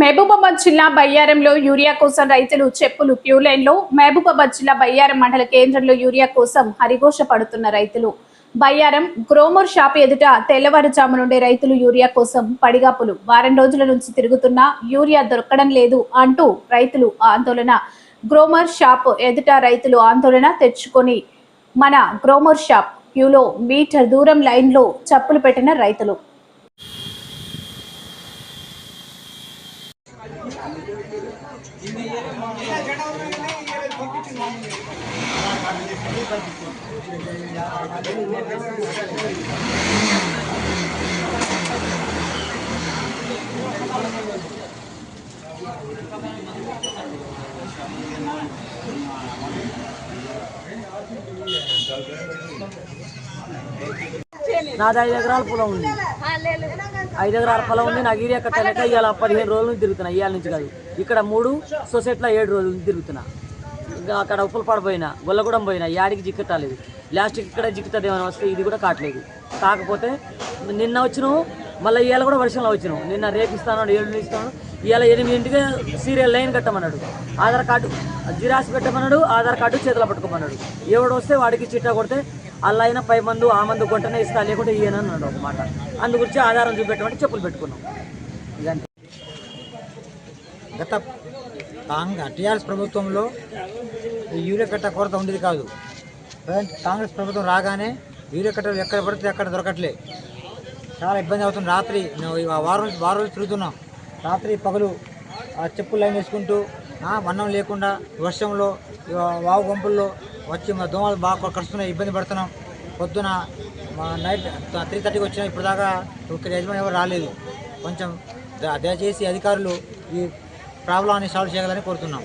మహబూబాబాద్ జిల్లా బయ్యారంలో యూరియా కోసం రైతులు చెప్పులు క్యూ లో మహబూబాబాద్ జిల్లా బయ్యారం మండల కేంద్రంలో యూరియా కోసం హరిఘోష పడుతున్న రైతులు. బయ్యారం గ్రోమర్ షాప్ ఎదుట తెల్లవారుజాము నుండి రైతులు యూరియా కోసం పడిగాపులు. వారం రోజుల నుంచి తిరుగుతున్నా యూరియా దొరకడం లేదు అంటూ రైతులు ఆందోళన. గ్రోమర్ షాప్ ఎదుట రైతులు ఆందోళన తెచ్చుకొని మన గ్రోమర్ షాప్ క్యూలో మీటర్ దూరం లైన్లో చప్పులు పెట్టిన రైతులు. నాది ఐదు ఎకరాల పొలం ఉంది ఐదు ఎకరాల పొలం ఉంది నాకు ఏరియా కట్టలేక ఇవాళ పదిహేను రోజుల నుంచి తిరుగుతున్నా ఇవాళ నుంచి కాదు. ఇక్కడ మూడు సొసైటీలో ఏడు రోజుల నుంచి తిరుగుతున్నా. ఇంకా అక్కడ ఉప్పులపాడు పోయినా గొల్లగూడెం పోయినా యాడికి జిక్కటాలేదు లాస్ట్ ఇక్కడ జిక్కుతుంది ఏమైనా వస్తే ఇది కూడా కావట్లేదు. కాకపోతే నిన్న వచ్చినావు మళ్ళీ ఇవాళ కూడా వర్షంలో వచ్చినావు నిన్న రేపు ఇస్తాను ఏడు ఇస్తాను ఇవాళ ఎనిమిదింటికి సీరియల్ లైన్ కట్టమన్నాడు. ఆధార్ కార్డు జిరాక్స్ పెట్టమన్నాడు ఆధార్ కార్డు చేతిలో పట్టుకోమన్నాడు. ఎవడు వస్తే వాడికి చిట్టా కొడితే అలా అయినా పై మందు ఆ మందు కొట్టనే ఇస్తా లేకుంటే ఈయన అన్నాడు ఒక మాట. అందు గురించి ఆధారం చూపెట్టమంటే చెప్పులు పెట్టుకున్నాం. గత కాంగ్ టీఆర్ఎస్ ప్రభుత్వంలో ఈ యూరియా కట్ట కొరత ఉండేది కాదు. కాంగ్రెస్ ప్రభుత్వం రాగానే యూరియా కట్టలు ఎక్కడ పడితే అక్కడ దొరకట్లే. చాలా ఇబ్బంది అవుతుంది. రాత్రి వారం వారం రోజులు తిరుగుతున్నాం. రాత్రి పగలు ఆ చెప్పులు లైన్ వేసుకుంటూ ఆ, అన్నం లేకుండా వర్షంలో వావు గంపుల్లో వచ్చి మా దోమలు బాగా కరుస్తున్నాయి ఇబ్బంది పడుతున్నాం. పొద్దున మా నైట్ త్రీ థర్టీకి వచ్చినా ఇప్పుడు దాకా ఇక్కడ యజమాని ఎవరు రాలేదు. కొంచెం దయచేసి అధికారులు ఈ ప్రాబ్లాన్ని సాల్వ్ చేయాలని కోరుతున్నాం.